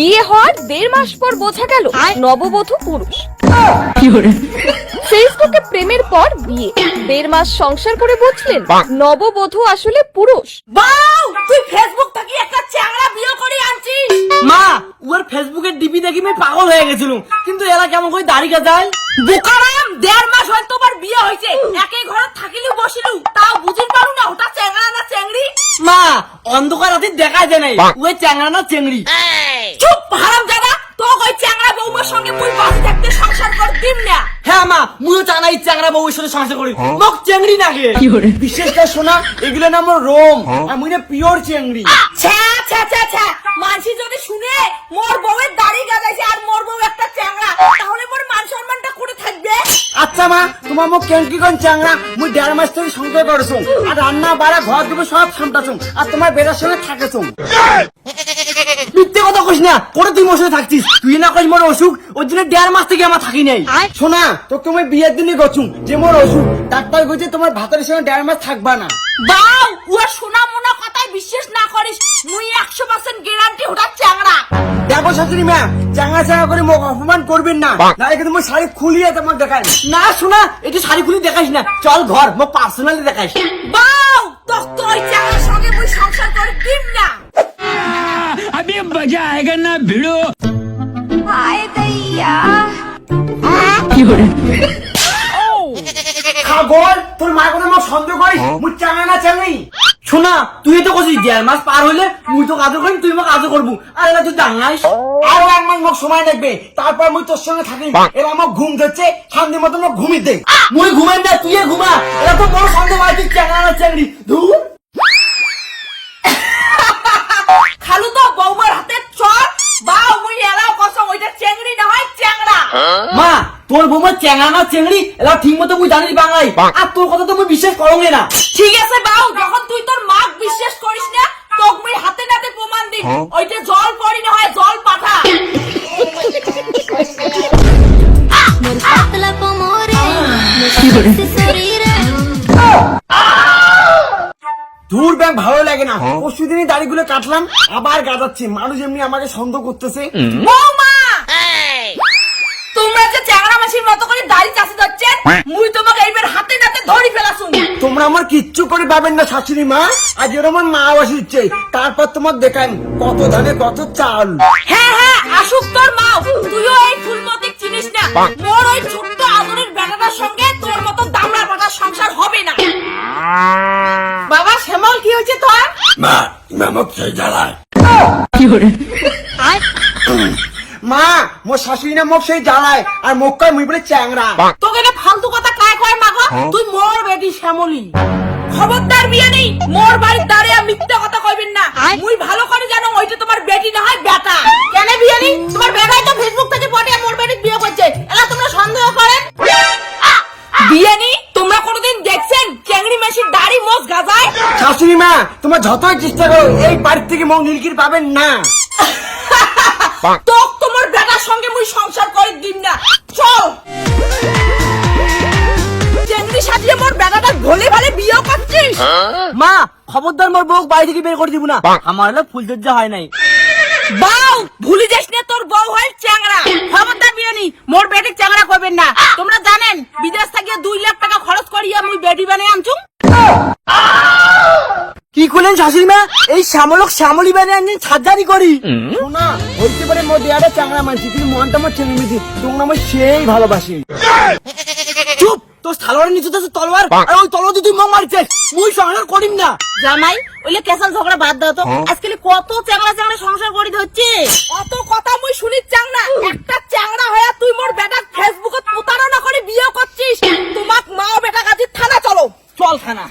বিয়ে হওয়ার দেড় মাস পর বোঝা গেল নববধূ পুরুষ। ফেসবুকে প্রেমের পর বিয়ে। দেড় মাস সংসার করে বুঝলেন নববধূ আসলে পুরুষ। তুই ফেসবুক থেকে একটা চ্যাংড়া বিয়ে করে আনছিস। মা ওর ফেসবুকের ডিপি দেখি আমি পাগল হয়ে গেছিলাম। কিন্তু এরা কেমন করে দাঁড়িয়ে যায় বোকারাম দেড় মাস হয়তো তোমার বিয়ে হয়েছে। একই ঘরে থাকিলু বসিলু তাও বুঝির পারু না ওটা চ্যাংড়া না চ্যাংড়ি? মা অন্ধকার রাতে দেখা যায় নাই। ওই চ্যাংড়া না চেংড়ি চুপ হারাম জাদা। তো ওই চ্যাংড়া বৌমার সঙ্গে মুই বাসে থাকতে সংসার কর দিম না। হ্যাঁ মা মুইও চ্যাংড়া বউয়ের সাথে সংসার করি। মোক চেংড়ি নাগে বিশেষ করে? শোনা এগুলো নাম রোম আর মুই না পিওর চেংড়ি ছ্যা ছ্যা ছ্যা ছ্যা মানসি যদি শুনে মোর বউয়ের দাড়ি গাজাইছে আর মোর বউ একটা চ্যাংড়া তাহলে মোর মান সম্মানটা করে থাকবে? আচ্ছা মা তোমার মুখ কেমকি কোন চ্যাংড়া? মুই দেড় মাস থেকে সংসার করেছ আর রান্না বাড়া ঘর দিব সব সামটাছো আর তোমার বেটার সঙ্গে থাকেছো মিথ্যে কথা কইস না করে তুই মোর থাকছিস তুই না কইস মোর অসুখ ওর জন্য দেড় মাস থেকে আমার থাকি নাই। শোনা তোকে তুমি বিয়ের দিনই গছুম যে মোর অসুখ ডাক্তার কইছে তোমার ভাতের সঙ্গে দেড় মাস থাকবা না। বাউ ওর শোনা মোনা কথায় বিশ্বাস না করিস মুই একশো পার্সেন্ট গ্যারান্টি ওটা চ্যাংড়া। দেখো শাশুড়ি মা চাঙ্গা চাঙ্গা করে মুখ অপমান করবেন না। নাহলে কিন্তু মই শাড়ি খুলিয়ে তোমাকে দেখাই। না শোনা এটা শাড়ি খুলি দেখাইস না। চল ঘর মোক পার্সোনালি দেখাইস। বাউ তোর তো ওই চ্যাংড়ার সঙ্গে মুই সংসার করে দিম না। अभी मजा आएगा ना भिड़ो খাগর তোর মার কথা মোক সন্দেহ করিস মুই চাঙ্গা না চাঙ্গি শোনা তুই তো কছিস দেড় মাস পার হইলে মুই তো কাজও করিম তুই মোক কাজও করবো আর এলা তুই জানাইস আরো এক মাস মোক সময় লাগবে তারপর মুই তোর সঙ্গে থাকি এরা আমার ঘুম ধরছে শান্তি মতো মোক ঘুমি দে মুই ঘুমাই না তুই ঘুমা এরা তো বড় সন্দেহ হয় তুই চাঙ্গা না চাঙ্গি ধুর মা তোর বৌমা চেঙ্গা না চেংড়ি এলা ঠিক মতো মুই জানিস বাঙাই আর তোর কথা তো মুই বিশ্বাস করঙ্গে না। ঠিক আছে বাউ যখন তুই তোর মাক বিশ্বাস করিস না তোক মুই হাতে নাতে প্রমাণ দিই ওইটা জল পড়ি না হয় জল পাঠা দূর ব্যাং ভালো লাগে না। পরশু দিনই দাড়িগুলো কাটলাম আবার গাজাচ্ছি। মানুষ এমনি আমাকে সন্দেহ করতেছে। বৌমা নাতে ধরি ফেলাছুন তোমরা আমার কিচ্ছু করে পাবেন না শাশুড়ি মা। আজ এর আমার মা বসিচ্ছে তারপর তোমার দেখান কত ধানে কত চাল। হ্যাঁ হ্যাঁ আসুক তোর মাও। তুইও এই ফুলমতিক চিনিস না। মোর ওই ছোট্ট আদরের বেটাটার সঙ্গে তোর মতো দামড়া পাটার সংসার হবে না। বাবা শ্যামল কি হয়েছে তোর? মা নামক সেই জ্বালায়। মা মোর শাশুড়ি না মুখ সেই জ্বালায়। আর মুখ কয় মুই বলে চ্যাংরা তোকে না ফালতু কথা কয় মাগো তুই মোর বেটি শ্যামলি। খবরদার বিয়ে নেই মোর বাড়ির দাঁড়িয়ে মিথ্যা কথা কইবেন না। মুই ভালো করে জানো ওইটা তোমার বেটি না হয় বেটা। কেন বিয়ে নেই? তোমার বেটাই তো ফেসবুক থেকে পটে মোর বেটি বিয়ে করছে। এলা তোমরা সন্দেহ করেন বিয়ে নেই? তোমরা কোনোদিন দেখছেন চেংড়ি মেশির দাড়ি মোজ গাজায়? শাশুড়ি মা তোমার যতই চেষ্টা করো এই বাড়ির থেকে মুখ নিলকির পাবেন না। তোক তোমার বেটার সঙ্গে মুই সংসার করে দিম না। চল। মা খবরদার মোর বউ বাড়ি থেকে বের করে দিব না। আমার হলো ফুল ফুলচর্যা হয় নাই। বাউ ভুলে যাস না তোর বউ হয় চ্যাংড়া। খবরদার বিয়ে নি মোর বেটি চ্যাংড়া করবেন না। তোমরা জানেন বিদেশ থেকে দুই লাখ টাকা খরচ করিয়া মুই বেটি বানিয়ে আনছুম। কি করলেন শাশুড়ি মা? এই শ্যামলক শ্যামলি বানিয়ে আনছেন সাজারি করি। শোনা হইতে পারে মোর দেয়াটা চাংড়া মানছি কিন্তু মনটা আমার ছেলে মেয়েছি তোমরা আমার সেই ভালোবাসি। তোর সালোয়ারের নিচে আছে তলোয়ার আর ওই তলোয়ার দিয়ে তুই মং মারছিস মুই সংসার করিম না। জামাই ওইলে কেসাল ঝগড়া বাদ দাও তো। আজকাল কত চ্যাংড়া চ্যাংড়া সংসার করি হচ্ছে অত কথা মুই শুনি চ্যাংড়া। একটা চ্যাংড়া হয়ে তুই মোর বেটা ফেসবুকে প্রতারণা করে বিয়ে করছিস। তোমাক মা ও বেটা কাছে থানা চলো। চল খানা